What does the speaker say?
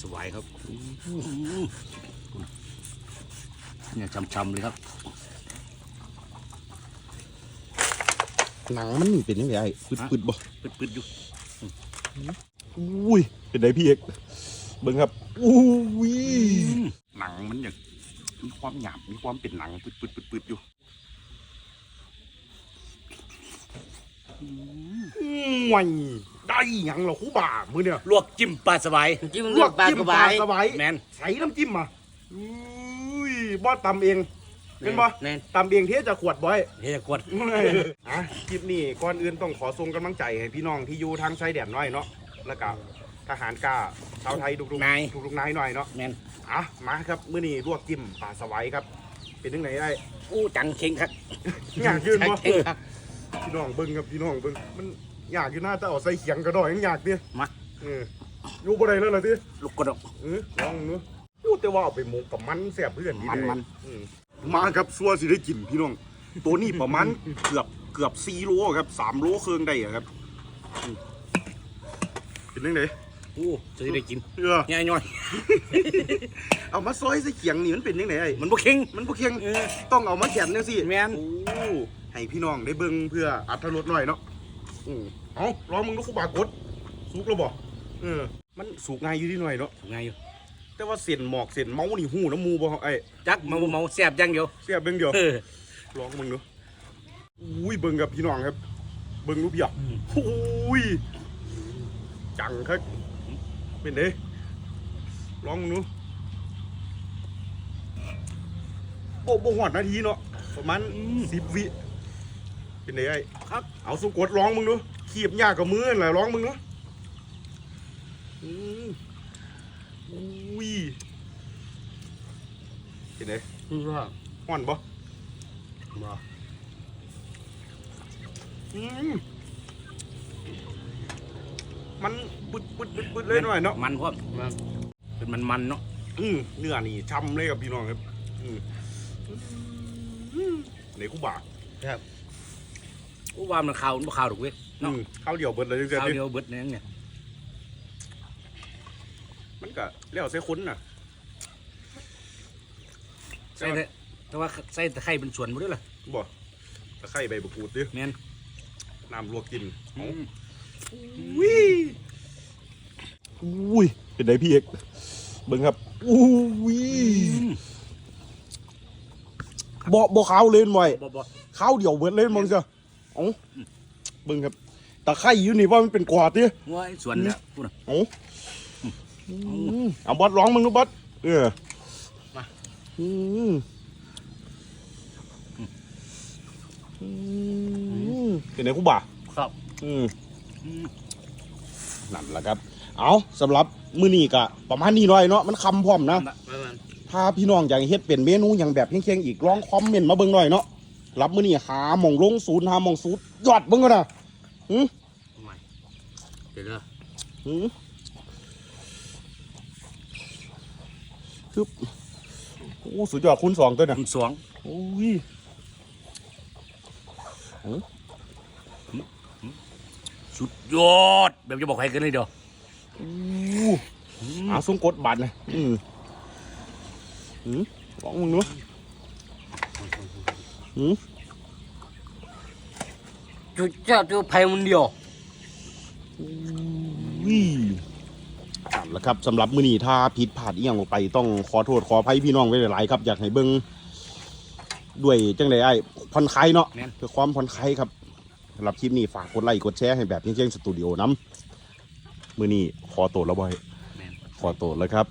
สวายครับเนี่ยช้ำๆเลยครับ หนังมันนี่เป็นยังไงไอ้ปึดฮะปึดบ่ปืดๆอยู่อุ้ยเป็นไงพี่เอกเบิ่งครับอุ้ยหนังมันอย่างมีความหยาบมีความเป็นหนังปืดๆๆๆอยู่ห่วย ได้หยังเหรอคูบ่ามือเนี่ยลวกจิ้มปลาสวายจิ้มลลววกกปลาจิ้มกระปบาลายสบายแมนใส่น้ำจิ้มมาอุ้ยบ่ตำเองเป็นบ่แน่นตำเองเทจะขวดบ่อย เฮ้ยขวด อะคลิปนี้ก่อนอื่นต้องขอส่งกำลังใจให้พี่น้องที่อยู่ทางชายแดนหน่อยเนาะแล้วก็ทหารกล้าชาวไทยทุกๆนาย ทุกๆนายหน่อยเนาะแมนอะมาครับมื้อนี้ลวกจิ้มปลาสวายครับ เป็นยังไงไอ้อู้จังเข่งครับอยากยืนบ่เข่งครับพี่น้องเบิ่งครับพี่น้องเบิ่งมัน อยากอยู่หน้าแต่เอาใส่เขียงกระดอยยังอยากดิมาเอออยู่บ่ได้แล้วล่ะติลูกกระดกเออลองเนาะพูดแต่ว่าเอาไปหมกกับมันแซ่บเพื่อนดีมันเลยมันอืมมาครับซัวสิได้กินพี่น้อง ตัวนี้ประมาณเกือบเกือบ4โลครับ3โลครึ่งได้อะครับอืมเป็นจังไดอู้จะได้กินเออง่ายย่อยเอามาซอยใส่เขียงนี่มันเป็นจังไดไอ้มันบ่เข่งมันบ่เคียงเออ ต้องเอามาแขนจังซี่แม่นโอ้ให้พี่น้องได้เบิ่งเพื่ออัตรสหน่อยเนาะ อืมเอาลองมึงดูคุบากดสุกแล้วบ่เออ มันสุกง่ายอยู่ที่หน่อยเนาะง่ายอยู่แต่ว่าเส้นหมอกเส้นเมานี่หูน้ำมูบ่ไอ้จักมาบ่เมาแซ่บอยังเดียวเสียบเบิ่งเดียว เออ ลองมึงดูอุ้ยเบิ่งกับพี่น้องครับ เบิ่งรูปหยับอืม อุ้ย จังครับเป็นเด้ลองมึงดูโอ้บ่หอดนาทีเนาะ ประมาณสิบวิ เป็นเด้ไอ้ครับ เอาสุกดร้องมึงดูขีบยากกับมือนั่นแหละร้องมึงดูอืมอุ้ยเป็นไงคือว่าห่อนปะบ่อืมมันบึดบึดบึดบึดเลยหน่อยเนาะ มันพร้อมเป็นมันมันๆเนาะอืมเนื้อนี่ช่ำเลยกับพี่น้องครับอืมอืมไหนกูบ่า อู้ว่ามันขาวมันบ่ขาวดอกเว้ยอืมข้าวเดียวเบิดเลยจังขาวๆเดียวเบิดเนี่ยเนี่ยมันก็แล้วใส่คุ้นน่ะใส่แต่แต่ว่าใส่ตะไคร้เป็นส่วนบ่ด้วยล่ะบ่ตะไคร้ใบมะกรูดดิแม่นน้ำลวกกินอืมวิอุ้ยเป็นไงพี่เอกเบิ่งครับอุ้ยบ่บ่ขาวเลยหน่อยบ่บ่ขาวเดียวเบิดเลยมึงจ้ะ เอ้าเบิ่งครับตะไคร้อยู่นี่ว่ามันเป็นกวาดดิว่าไอ้ส่วนเนี่ยพูดน่ะเอ้าเอาบอสร้องมึงดูบอสเออมาอืมอืมเป็นไงกูบ่าครับอืมอืมนั่นแหละครับ เอาสำหรับมื้อนี้ก็ประมาณนี้หน่อยเนาะมันคำพร้อมนะประมาณถ้าพี่น้องอยากเฮ็ดเป็นเมนูอย่างแบบเคียงๆอีกลองคอมเมนต์มาเบิ่งหน่อยเนาะ รับมื้อนี้หาหม่องลงศูนย์หาหม่องศูนย์ยอดเบิ่งก็นะหืมไม่เดี๋ยวเด้อหืมคือโอ้สุดยอดคูณสองตัวน่ะคุณสวงโอ้ยสุดยอด แบบจะบอกใครกันเลยเดียวโอ้อาส่งกดบัตรนะอืมหืมลองมึงดู หืมจุดเจ้าจุดไผ่มันเดียววินั่นแหละครับสำหรับมือนี้ถ้าผิดพลาดอีหยังออกไปต้องขอโทษขออภัยพี่น้องไว้หลายๆครับ อยากให้เบิ่งด้วยจังไดไอ้ผ่อนคลายเนาะเพื่อความผ่อนคลายครับสำหรับคลิปนี้ฝากกดไลค์กดแชร์ให้แบบเที่ยงๆสตูดิโอน้ำมือนี้ขอโตวแล้วบ่อยขอโตวแล้วครับ